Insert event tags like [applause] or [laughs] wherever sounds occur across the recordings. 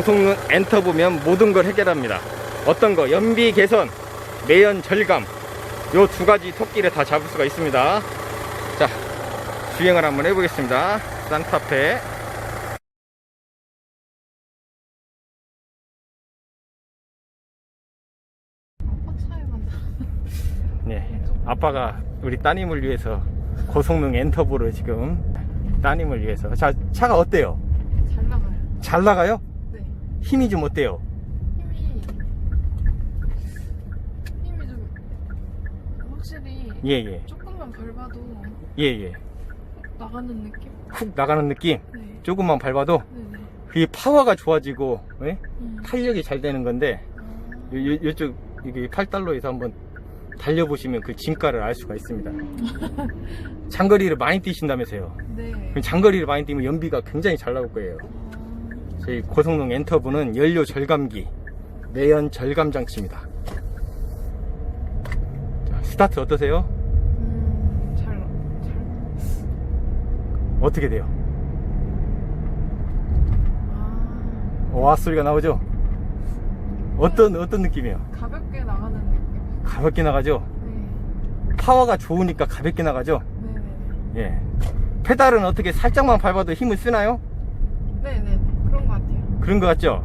고성능 엔터 보면 모든 걸 해결합니다. 어떤 거 연비 개선, 매연 절감 요 두 가지 토끼를 다 잡을 수가 있습니다. 자 주행을 한번 해보겠습니다. 산타페 아빠 차에만 네 아빠가 우리 따님을 위해서 고성능 엔터보를 지금 따님을 위해서 자 차가 어때요? 잘 나가요. 잘 나가요? 네. 힘이 좀 어때요? 힘이 힘이 좀 확실히 예예 조금만 밟아도 예예 나가는 느낌? 훅 나가는 느낌 네. 조금만 밟아도 네네. 그게 파워가 좋아지고 예? 음. 탄력이 잘 되는 건데 아, 요, 요, 요쪽 이게 팔달로에서 한번 달려보시면 그 진가를 알 수가 있습니다. [laughs] 장거리를 많이 뛰신다면서요. 네. 장거리를 많이 뛰면 연비가 굉장히 잘 나올 거예요. 아, 저희 고성능 엔터브는 연료 절감기, 내연 절감 장치입니다. 자, 스타트 어떠세요? 음, 잘, 잘. 어떻게 돼요? 아, 와 소리가 나오죠? 어떤 어떤 느낌이에요? 가볍게 나가는 느낌. 가볍게 나가죠? 네. 파워가 좋으니까 가볍게 나가죠? 네네네. 예. 페달은 어떻게 살짝만 밟아도 힘을 쓰나요? 네네. 그런 것 같죠?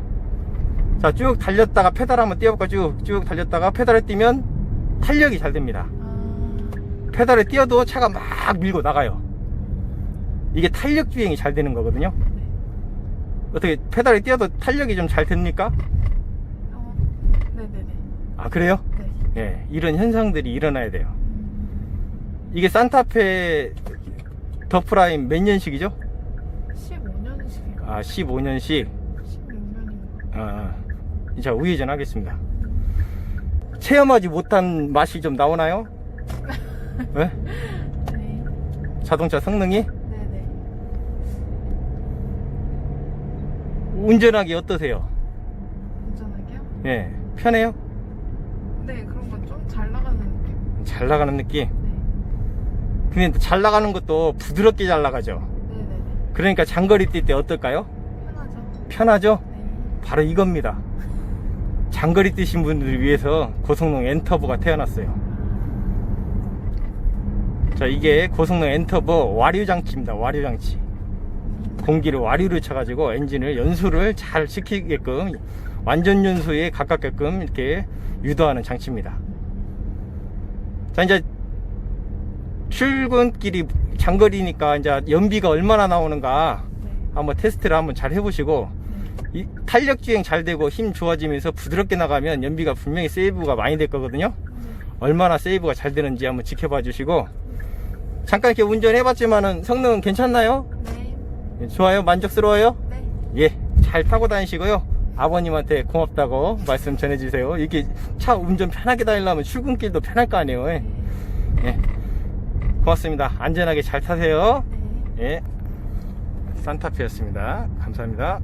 자, 쭉 달렸다가 페달 한번 띄워볼까? 쭉, 쭉 달렸다가 페달을 띄면 탄력이 잘 됩니다. 아, 페달을 띄워도 차가 막 밀고 나가요. 이게 탄력 주행이 잘 되는 거거든요. 네. 어떻게 페달을 띄워도 탄력이 좀 잘 됩니까? 어, 네네네. 아, 그래요? 네. 예, 이런 현상들이 일어나야 돼요. 음, 이게 산타페 더 프라임 몇 년식이죠? 15년씩인가? 아, 15년식. 16년인가? 아, 자, 우회전 하겠습니다. 체험하지 못한 맛이 좀 나오나요? [laughs] 예? 네. 자동차 성능이? 네네. 운전하기 어떠세요? 운전하기요? 예, 편해요? 네, 그런 건 좀 잘 나가는 느낌. 잘 나가는 느낌. 네. 근데 잘 나가는 것도 부드럽게 잘 나가죠. 네네네. 그러니까 장거리 뛸 때 어떨까요? 편하죠? 편하죠? 네. 바로 이겁니다. 장거리 뛰신 분들을 위해서 고성능 엔터보가 태어났어요. 자, 이게 고성능 엔터보 와류 장치입니다. 와류 장치. 공기를 와류를 쳐가지고 엔진을 연소를 잘 시키게끔 완전 연소에 가깝게끔 이렇게 유도하는 장치입니다. 자, 이제 출근길이 장거리니까 이제 연비가 얼마나 나오는가 네. 한번 테스트를 한번 잘 해보시고 탄력 주행 잘 되고 힘 좋아지면서 부드럽게 나가면 연비가 분명히 세이브가 많이 될 거거든요. 얼마나 세이브가 잘 되는지 한번 지켜봐 주시고 잠깐 이렇게 운전해 봤지만은 성능은 괜찮나요? 네. 예, 좋아요? 만족스러워요? 네. 예, 잘 타고 다니시고요. 아버님한테 고맙다고 [laughs] 말씀 전해주세요. 이렇게 차 운전 편하게 다니려면 출근길도 편할 거 아니에요. 예. 네. 예. 고맙습니다. 안전하게 잘 타세요. 네. 예. 산타페였습니다. 감사합니다.